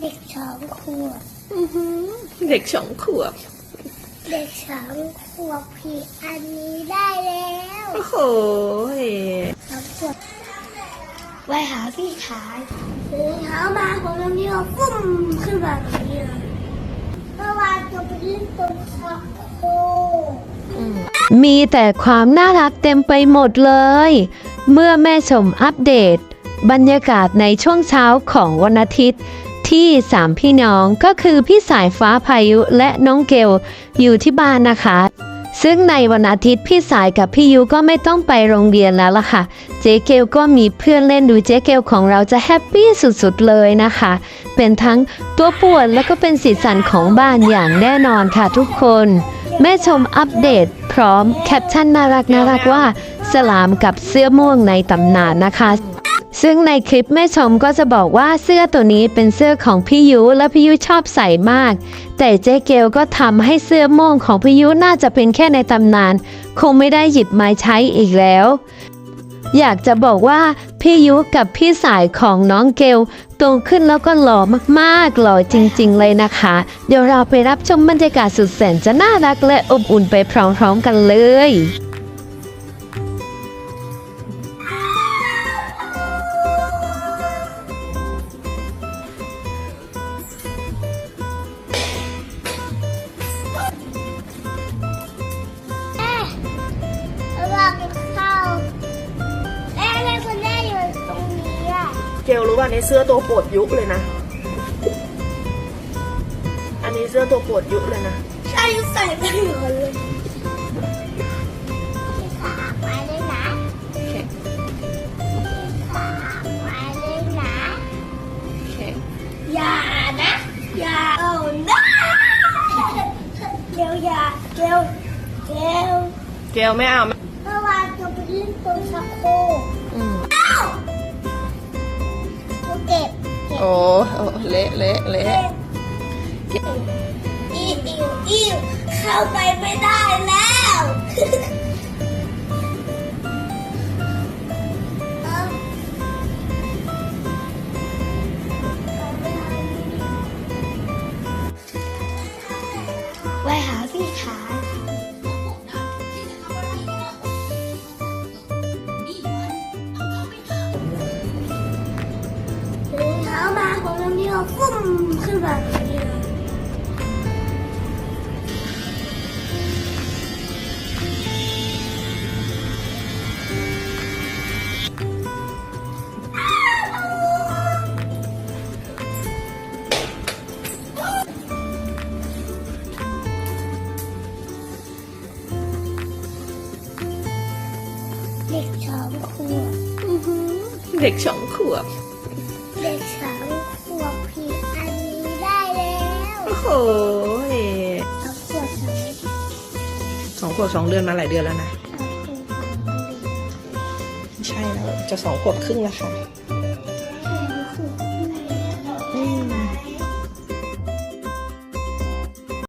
เด็กสองขวบเด็กสองขวบ เด็กสองขวบผีอันนี้ได้แล้วโอ้โหสองขวบไปหาพี่ชายตื่นเช้ามาผมยังมีว่าฟุ้มขึ้นมาแบบนี้เลยเมื่อวานจะไปเล่นตรงสระโคมีแต่ความน่ารักเต็มไปหมดเลย เมื่อแม่ชมอัปเดต บรรยากาศในช่วงเช้าของวันอาทิตย์ ที่สามพี่น้องก็คือพี่สายฟ้าพายุและน้องเกลอยู่ที่บ้านนะคะ ซึ่งในวันอาทิตย์พี่สายกับพี่ยุก็ไม่ต้องไปโรงเรียนแล้วล่ะค่ะ เจ๊เกลก็มีเพื่อนเล่นดูเจ๊เกลของเราจะแฮปปี้สุดๆเลยนะคะ เป็นทั้งตัวป่วนแล้วก็เป็นสีสันของบ้านอย่างแน่นอนค่ะทุกคนแม่ชมอัปเดตพร้อมแคปชั่นน่ารักน่ารักว่า สลามกับเสื้อม่วงในตำนานนะคะ ซึ่งในคลิปแม่ชมก็จะบอกว่าเสื้อตัวนี้เป็นเสื้อของพี่ยุและพี่ยุชอบใส่มาก แต่เจ๊เกลก็ทำให้เสื้อม่วงของพี่ยุน่าจะเป็นแค่ในตำนาน คงไม่ได้หยิบมาใช้อีกแล้ว อยากจะบอกว่าพี่ยุกับพี่สายของน้องเกลโตขึ้นแล้วก็หล่อมากๆ หล่อจริง ๆ เลยนะคะ เดี๋ยวเราไปรับชมบรรยากาศสุดแสนจะน่ารักและอบอุ่นไปพร้อมๆกันเลย ลรู้ว่าในเสื้อตัวโปรดยุเลยนะ อันนี้เสื้อตัวโปรดยุเลยนะ ใช่ใส่ไม่เหมือนเลยขาไปเลยนะขาไปเลยนะอย่านะ อย่าเอานะเดี๋ยวอย่าเดี๋ยวเดี๋ยวเกลไม่เอาเมื่อวานจะไปเล่นตรงสะโคกอืมอ้าวกู โอ้โอ้เละเละเละเก็บอิวอิวอิวเข้าไปไม่ได้แล้วเอ้าไปหาพี่ชา ผมยังมีว่าฟุ้มขึ้นมาแบบนี้เลยเด็กสองขวบเด็กสองขวบเด็กสอง โอ้โหสองขวบสองสองขวบสองเดือนมาหลายเดือนแล้วนะสองขวบสองเดือนใช่แล้ว จะสองขวบครึ่งแล้วค่ะเ